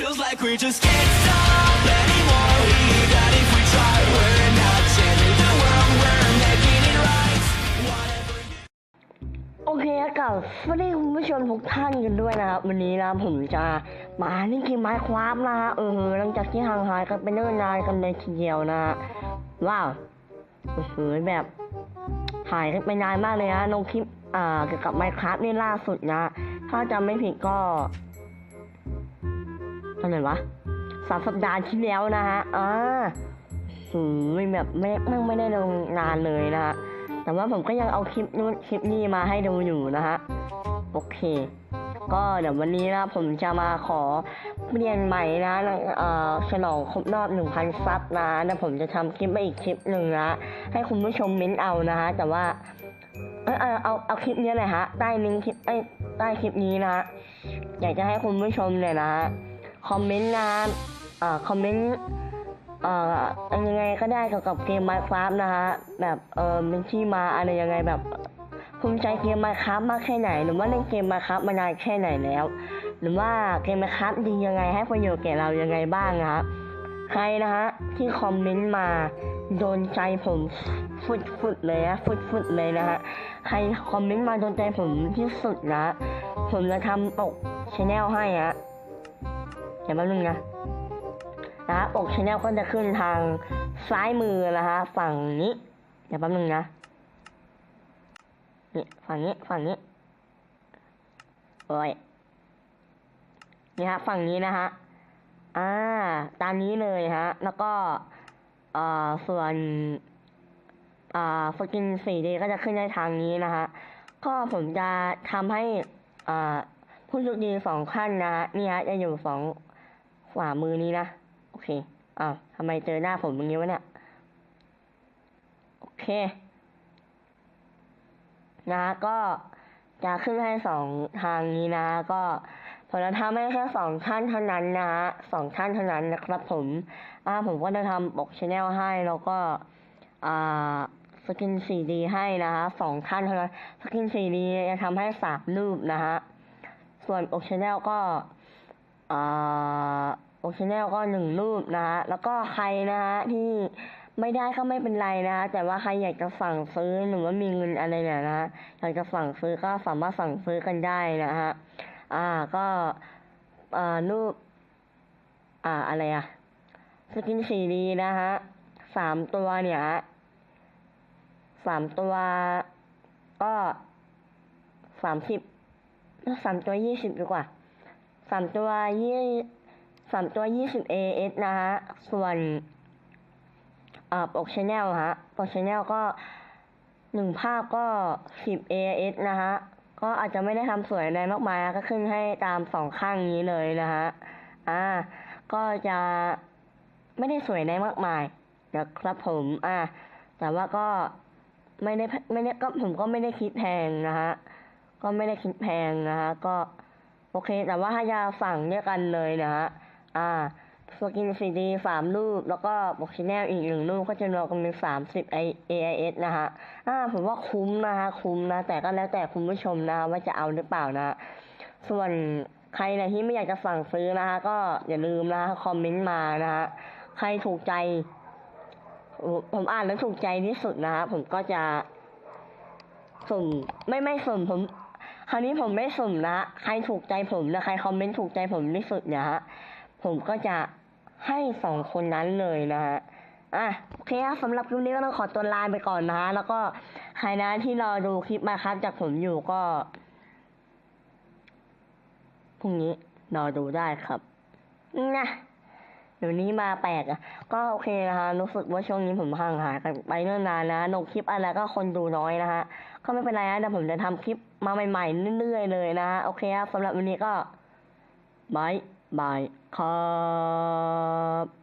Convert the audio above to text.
feels like we just can't stop anymore. Even if we try, we're not changing the world. We're making it right. โอเคกับสวัสดีคุณผู้ชมทุกท่านกันด้วยนะครับวันนี้นะผมจะมาเล่นเกมไมค์ครับนะฮะเออหลังจากที่ห่างหายกันไปเนิ่นนานกันเลยทีเดียวนะฮะว้าวโอ้โหแบบหายกันไปนานมากเลยนะลงคลิปอ่าเกี่ยวกับไมค์ครับนี่ล่าสุดนะ ถ้าจำไม่ผิดก็ ตอนไหนวะสามสัปดาห์ที่แล้วนะฮะอ่าหืมแบบไม่ไม่ไม่ได้ลงนานเลยนะฮะแต่ว่าผมก็ยังเอาคลิปนู้นคลิปนี้มาให้ดูอยู่นะฮะโอเค ก็เดี๋ยววันนี้นะผมจะมาขอเปลี่ยนใหม่นะเอ่อฉลองครบรอบ1,000ซับนะแล้วผมจะทำคลิปมาอีกคลิปหนึ่งนะให้คุณผู้ชมเม้นเอานะฮะแต่ว่าเอยเอาเอาเอาคลิปนี้เลยฮะใต้ลิงก์คลิปเอ้ใต้คลิปนี้นะอยากจะให้คุณผู้ชมเนี่ยนะฮะ คอมเมนต์นะเอ่อคอมเมนต์เอ่อยังไงก็ได้เกี่ยวกับเกม Minecraft นะฮะแบบเออเป็นที่มาอะไรยังไงแบบภูมิใจเกม Minecraft มากแค่ไหน หรือว่าเล่นเกม Minecraft มานานแค่ไหนแล้ว หรือว่าเกม Minecraft ดียังไงให้ประโยชน์แก่เรายังไงบ้างนะฮะใครนะฮะที่คอมเมนต์มาโดนใจผมฟุดฟุดๆเลยนะฟุดฟุดๆเลยนะฮะใครคอมเมนต์มาโดนใจผมที่สุดนะ ผมจะทำปกชแนลให้ฮะ เดี๋ยวแป๊บนึงนะนะฮะปกชแนลก็จะขึ้นทางซ้ายมือนะฮะฝั่งนี้ เดี๋ยวแป๊บนึงนะนี่ฝั่งนี้ฝั่งนี้โอ้ยนี่ฮะฝั่งนี้นะฮะอ่าตามนี้เลยฮะ แล้วก็เอ่อส่วนอ่าสกินสีดีก็จะขึ้นในทางนี้นะฮะก็ผมจะทำให้อ่าผู้โชคดีสองขั้นนะฮะนี่ฮะจะอยู่สอง ขวามือนี้นะ โอเคอ้าวทำไมเจอหน้าผมอย่างนี้วะเนี่ย โอเค นะก็จะขึ้นให้สองทางนี้นะ ก็ผมจะทำให้แค่สองท่านเท่านั้นนะสองท่านเท่านั้นนะครับผม อ่าผมก็จะทำปกชแนลให้แล้วก็ อ่าสกินสีดีให้นะฮะสองท่านเท่านั้น สกินสีดีจะทำให้สามรูปนะฮะ ส่วนปกชแนลก็ อ่าโอเคแนลก็หนึ่งรูปนะฮะแล้วก็ใครนะฮะที่ไม่ได้ก็ไม่เป็นไรนะฮะแต่ว่าใครอยากจะสั่งซื้อหรือว่ามีเงินอะไรเนี่ยนะฮะอยากจะสั่งซื้อก็สามารถสั่งซื้อกันได้นะฮะอ่าก็อ่ารูป อ่าอะไรอะสกินสีดีนะฮะสามตัวเนี่ยฮะสามตัวก็สามสิบสามตัวยี่สิบดีกว่า สามตัวยี่สามตัวยี่สิบ AS นะฮะ ส่วนอ่าปกชแนลฮะปกชแนลก็หนึ่งภาพก็สิบ AS นะฮะ ก็อาจจะไม่ได้ทำสวยอะไรมากมายก็ขึ้นให้ตามสองข้างนี้เลยนะฮะ อ่า ก็จะไม่ได้สวยในมากมายนะครับผม อ่า แต่ว่าก็ไม่ได้ไม่ได้ก็ผมก็ไม่ได้คิดแพงนะฮะ ก็ไม่ได้คิดแพงนะฮะ ก็ โอเค แต่ว่าถ้าจะสั่งเนี่ยกันเลยนะฮะ อ่าสกินซีดีสามรูป แล้วก็บอกชแนลอีกหนึ่งรูปก็จะรวมกันเป็นสามสิบ AIS นะฮะ อ่า ผมว่าคุ้มนะฮะ คุ้มนะ แต่ก็แล้วแต่คุณผู้ชมนะว่าจะเอาหรือเปล่านะ ส่วนใครนะที่ไม่อยากจะสั่งซื้อนะฮะ ก็อย่าลืมนะคอมเมนต์มานะฮะ ใครถูกใจ ผมอ่านแล้วถูกใจที่สุดนะฮะ ผมก็จะสุ่มไม่ไม่สุ่มผม คราวนี้ผมไม่สุ่มนะ ใครถูกใจผมนะใครคอมเมนต์ถูกใจผมที่สุดเนี่ยฮะ ผมก็จะให้สองคนนั้นเลยนะฮะ อะโอเคครับสำหรับคลิปนี้ก็ต้องขอตัวลาไปก่อนนะฮะ แล้วก็ใครนะที่รอดูคลิปมาครับจากผมอยู่ก็พรุ่งนี้รอดูได้ครับนะ เดี๋ยวนี้มาแปลกอะ ก็โอเคนะคะรู้สึกว่าช่วงนี้ผมห่างหายกันไปเนิ่นนานนะลงคลิปอะไรก็คนดูน้อยนะฮะ ก็ไม่เป็นไรนะเดี๋ยวผมจะทำคลิปมาใหม่ๆเรื่อยๆเลยนะฮะโอเคครับสำหรับวันนี้ก็บายบายครับ